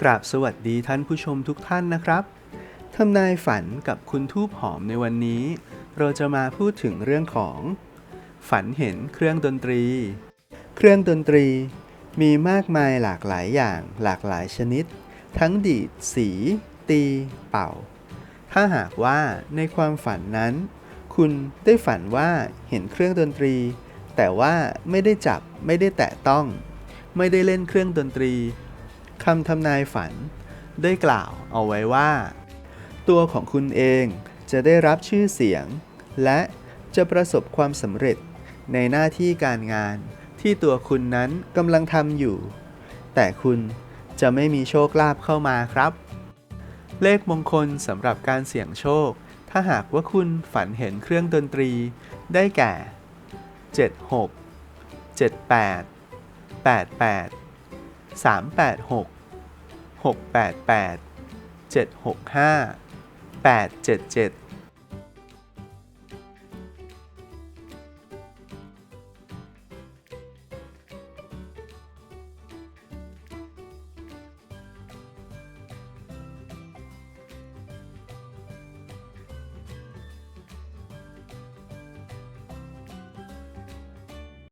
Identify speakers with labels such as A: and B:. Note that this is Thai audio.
A: กราบสวัสดีท่านผู้ชมทุกท่านนะครับทำนายฝันกับคุณทูบหอมในวันนี้ เราจะมาพูดถึงเรื่องของ ฝันเห็นเครื่องดนตรี เครื่องดนตรี มีมากมายหลากหลายอย่างหลากหลายชนิด ทั้งดีด สี ตี เป่า ถ้าหากว่าในความฝันนั้น คุณได้ฝันว่าเห็นเครื่องดนตรี แต่ว่าไม่ได้จับไม่ได้แตะต้อง ไม่ได้เล่นเครื่องดนตรี คำทำนายฝันได้กล่าวเอาไว้ว่า ตัวของคุณเองจะได้รับชื่อเสียง และจะประสบความสำเร็จในหน้าที่การงานที่ตัวคุณนั้นกำลังทำอยู่ แต่คุณจะไม่มีโชคลาภเข้ามาครับ เลขมงคลสำหรับการเสี่ยงโชค ถ้าหากว่าคุณฝันเห็นเครื่องดนตรี ได้แก่ 76 78 88 386 688 765 877